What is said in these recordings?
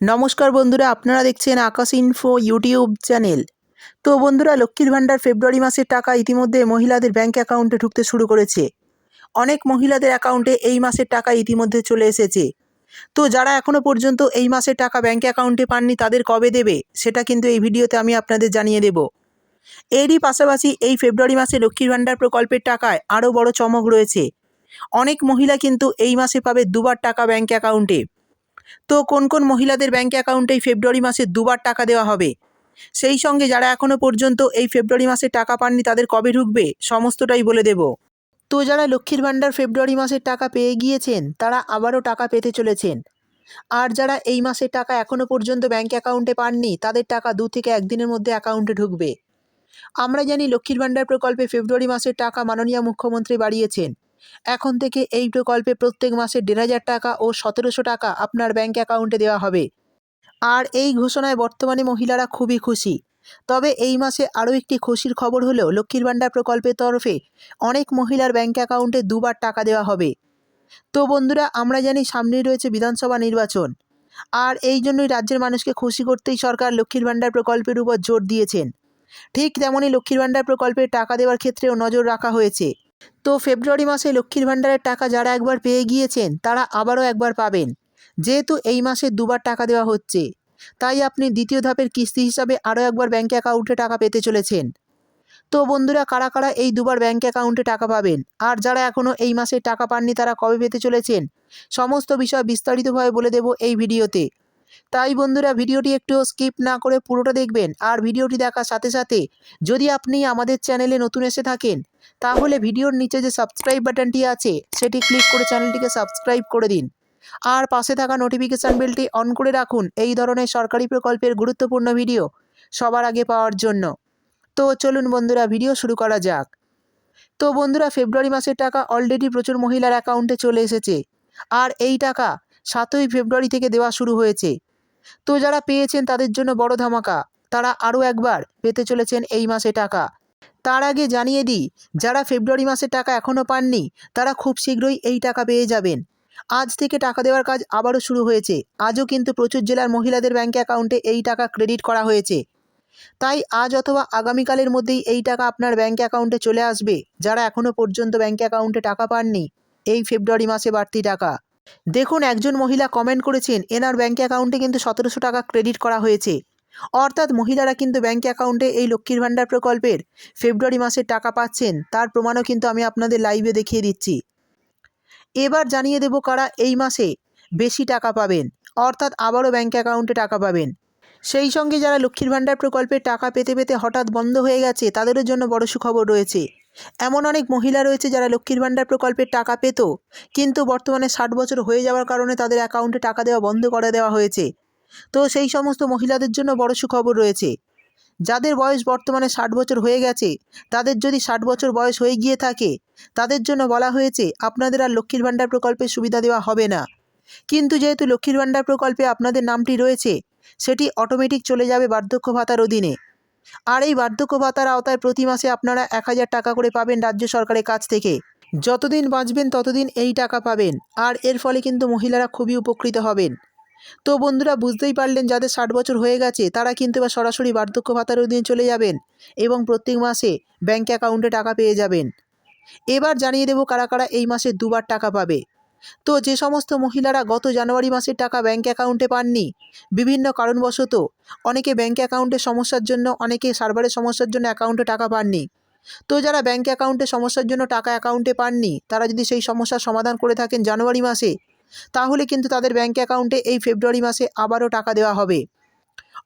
নমস্কার বন্ধুরা, আপনারা দেখছেন আকাশ ইনফো ইউটিউব চ্যানেল তো বন্ধুরা, লক্ষ্মীর ভাণ্ডার ফেব্রুয়ারি মাসের টাকা ইতিমধ্যে মহিলাদের ব্যাংক অ্যাকাউন্টে ঢুকতে শুরু করেছে। অনেক মহিলাদের অ্যাকাউন্টে এই মাসের টাকা ইতিমধ্যে চলে এসেছে। তো যারা এখনও পর্যন্ত এই মাসের টাকা ব্যাংক অ্যাকাউন্টে পাননি, তাদের কবে দেবে? সেটা কিন্তু এই ভিডিওতে আমি আপনাদের জানিয়ে দেব। এরই পাশাপাশি এই ফেব্রুয়ারি মাসে লক্ষ্মীর ভাণ্ডার প্রকল্পের টাকায় আরও বড় চমক রয়েছে। অনেক মহিলা কিন্তু এই মাসে পাবে দুবার টাকা ব্যাংক অ্যাকাউন্টে তো কোন কোন মহিলাদের ব্যাঙ্ক অ্যাকাউন্টে এই ফেব্রুয়ারি মাসে দুবার টাকা দেওয়া হবে? সেই সঙ্গে যারা এখনও পর্যন্ত এই ফেব্রুয়ারি মাসে টাকা পাননি, তাদের কবে ঢুকবে? সমস্তটাই বলে দেব। তো যারা লক্ষ্মীর ভাণ্ডার ফেব্রুয়ারি মাসের টাকা পেয়ে গিয়েছেন, তারা আবারও টাকা পেতে চলেছেন। আর যারা এই মাসের টাকা এখনও পর্যন্ত ব্যাঙ্ক অ্যাকাউন্টে পাননি, তাদের টাকা দু থেকে একদিনের মধ্যে অ্যাকাউন্টে ঢুকবে। আমরা জানি লক্ষ্মীর ভাণ্ডার প্রকল্পে ফেব্রুয়ারি মাসের টাকা মাননীয় মুখ্যমন্ত্রী বাড়িয়েছেন। এখন থেকে এই প্রকল্পে প্রত্যেক মাসে দেড় হাজার টাকা ও সতেরোশো টাকা আপনার ব্যাংক অ্যাকাউন্টে দেওয়া হবে। আর এই ঘোষণায় বর্তমানে মহিলারা খুবই খুশি। তবে এই মাসে আরও একটি খুশির খবর হলো, লক্ষ্মীর ভাণ্ডার প্রকল্পের তরফে অনেক মহিলার ব্যাংক অ্যাকাউন্টে দুবার টাকা দেওয়া হবে। তো বন্ধুরা, আমরা জানি সামনেই রয়েছে বিধানসভা নির্বাচন। আর এই জন্যই রাজ্যের মানুষকে খুশি করতেই সরকার লক্ষ্মীর ভাণ্ডার প্রকল্পের উপর জোর দিয়েছেন। ঠিক তেমনই লক্ষ্মীর ভাণ্ডার প্রকল্পের টাকা দেওয়ার ক্ষেত্রেও নজর রাখা হয়েছে। তো ফেব্রুয়ারি মাসে লক্ষ্মীর ভাণ্ডারের টাকা যারা একবার পেয়ে গিয়েছেন, তারা আবারও একবার পাবেন। যেহেতু এই মাসে দুবার টাকা দেওয়া হচ্ছে, তাই আপনি দ্বিতীয় ধাপের কিস্তি হিসাবে আরও একবার ব্যাঙ্ক অ্যাকাউন্টে টাকা পেতে চলেছেন। তো বন্ধুরা, কারা কারা এই দুবার ব্যাঙ্ক অ্যাকাউন্টে টাকা পাবেন? আর যারা এখনও এই মাসে টাকা পাননি, তারা কবে পেতে চলেছেন? সমস্ত বিষয় বিস্তারিতভাবে বলে দেব এই ভিডিওতে। তাই বন্ধুরা ভিডিওটি একটু স্কিপ না করে পুরোটা দেখবেন আর ভিডিওটি দেখার সাথে সাথে যদি আপনি আমাদের চ্যানেলে নতুন এসে থাকেন, তাহলে ভিডিওর নিচে যে সাবস্ক্রাইব বাটনটি আছে, সেটি ক্লিক করে চ্যানেলটিকে সাবস্ক্রাইব করে দিন। আর পাশে থাকা নোটিফিকেশান বেলটি অন করে রাখুন, এই ধরনের সরকারি প্রকল্পের গুরুত্বপূর্ণ ভিডিও সবার আগে পাওয়ার জন্য। তো চলুন বন্ধুরা ভিডিও শুরু করা যাক। তো বন্ধুরা ফেব্রুয়ারি মাসের টাকা অলরেডি প্রচুর মহিলার অ্যাকাউন্টে চলে এসেছে। আর এই টাকা সাতই ফেব্রুয়ারি থেকে দেওয়া শুরু হয়েছে। তো যারা পেয়েছেন তাদের জন্য বড় ধামাকা, তারা আরও একবার পেতে চলেছেন এই মাসে টাকা। তার আগে জানিয়ে দিই, যারা ফেব্রুয়ারি মাসে টাকা এখনও পাননি, তারা খুব শীঘ্রই এই টাকা পেয়ে যাবেন। আজ থেকে টাকা দেওয়ার কাজ আবারও শুরু হয়েছে। আজও কিন্তু প্রচুর জেলার মহিলাদের ব্যাঙ্ক অ্যাকাউন্টে এই টাকা ক্রেডিট করা হয়েছে। তাই আজ অথবা আগামীকালের মধ্যেই এই টাকা আপনার ব্যাঙ্ক অ্যাকাউন্টে চলে আসবে, যারা এখনও পর্যন্ত ব্যাঙ্ক অ্যাকাউন্টে টাকা পাননি, এই ফেব্রুয়ারি মাসে বাড়তি টাকা। দেখুন একজন মহিলা কমেন্ট করেছেন, এনার ব্যাঙ্ক অ্যাকাউন্টে কিন্তু সতেরোশো টাকা ক্রেডিট করা হয়েছে। অর্থাৎ মহিলারা কিন্তু ব্যাঙ্ক অ্যাকাউন্টে এই লক্ষ্মীর ভাণ্ডার প্রকল্পের ফেব্রুয়ারি মাসের টাকা পাচ্ছেন, তার প্রমাণও কিন্তু আমি আপনাদের লাইভে দেখিয়ে দিচ্ছি। এবার জানিয়ে দেব কারা এই মাসে বেশি টাকা পাবেন, অর্থাৎ আবারও ব্যাঙ্ক অ্যাকাউন্টে টাকা পাবেন। সেই সঙ্গে যারা লক্ষ্মীর ভাণ্ডার প্রকল্পের টাকা পেতে পেতে হঠাৎ বন্ধ হয়ে গেছে তাদেরও জন্য বড় সুখবর রয়েছে। এমন অনেক মহিলা রয়েছে যারা লক্ষ্মীর ভাণ্ডার প্রকল্পের টাকা পেত, কিন্তু বর্তমানে ষাট বছর হয়ে যাওয়ার কারণে তাদের অ্যাকাউন্টে টাকা দেওয়া বন্ধ করে দেওয়া হয়েছে। তো সেই সমস্ত মহিলাদের জন্য বড় সুখবর রয়েছে। যাদের বয়স বর্তমানে ষাট বছর হয়ে গেছে, তাদের যদি ষাট বছর বয়স হয়ে গিয়ে থাকে, তাদের জন্য বলা হয়েছে, আপনাদের আর লক্ষ্মীর ভাণ্ডার প্রকল্পের সুবিধা দেওয়া হবে না। কিন্তু যেহেতু লক্ষ্মীর ভাণ্ডার প্রকল্পে আপনাদের নামটি রয়েছে, সেটি অটোমেটিক চলে যাবে বার্ধক্য ভাতার অধীনে। আর এই বার্ধক্য ভাতার আওতায় প্রতি মাসে আপনারা এক হাজার টাকা করে পাবেন রাজ্য সরকারের কাছ থেকে। যতদিন বাঁচবেন, ততদিন এই টাকা পাবেন। আর এর ফলে কিন্তু মহিলারা খুবই উপকৃত হবেন। তো বন্ধুরা, বুঝতেই পারলেন, যাদের ষাট বছর হয়ে গেছে, তারা কিন্তু এবার সরাসরি বার্ধক্য ভাতার অধীনে চলে যাবেন এবং প্রত্যেক মাসে ব্যাঙ্ক অ্যাকাউন্টে টাকা পেয়ে যাবেন। এবার জানিয়ে দেব কারা কারা এই মাসে দুবার টাকা পাবে। তো যে সমস্ত মহিলারা গত জানুয়ারি মাসের টাকা ব্যাঙ্ক অ্যাকাউন্টে পাননি, বিভিন্ন কারণবশত অনেকে ব্যাঙ্ক অ্যাকাউন্টের সমস্যার জন্য, অনেকে সার্ভারের সমস্যার জন্য অ্যাকাউন্টে টাকা পাননি। তো যারা ব্যাঙ্ক অ্যাকাউন্টে সমস্যার জন্য টাকা অ্যাকাউন্টে পাননি, তারা যদি সেই সমস্যার সমাধান করে থাকেন জানুয়ারি মাসে, তাহলে কিন্তু তাদের ব্যাঙ্ক অ্যাকাউন্টে এই ফেব্রুয়ারি মাসে আবারও টাকা দেওয়া হবে।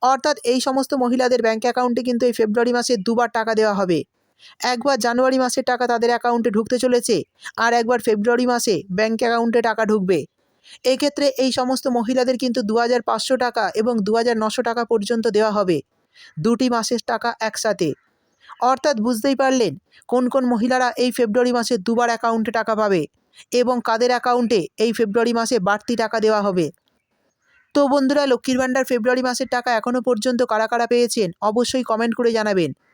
অর্থাৎ এই সমস্ত মহিলাদের ব্যাঙ্ক অ্যাকাউন্টে কিন্তু এই ফেব্রুয়ারি মাসে দুবার টাকা দেওয়া হবে। একবার জানুয়ারি মাসের টাকা তাদের অ্যাকাউন্টে ঢুকতে চলেছে আর একবার ফেব্রুয়ারি মাসে ব্যাঙ্ক অ্যাকাউন্টে টাকা ঢুকবে। এক্ষেত্রে এই সমস্ত মহিলাদের কিন্তু দু টাকা এবং দু টাকা পর্যন্ত দেওয়া হবে। দুটি মাসের টাকা একসাথে। অর্থাৎ বুঝতেই পারলেন কোন কোন মহিলারা এই ফেব্রুয়ারি মাসে দুবার অ্যাকাউন্টে টাকা পাবে এবং কাদের অ্যাকাউন্টে এই ফেব্রুয়ারি মাসে বাড়তি টাকা দেওয়া হবে। তো বন্ধুরা, লক্ষ্মীর ভাণ্ডার ফেব্রুয়ারি মাসের টাকা এখনও পর্যন্ত কারা কারা পেয়েছেন অবশ্যই কমেন্ট করে জানাবেন।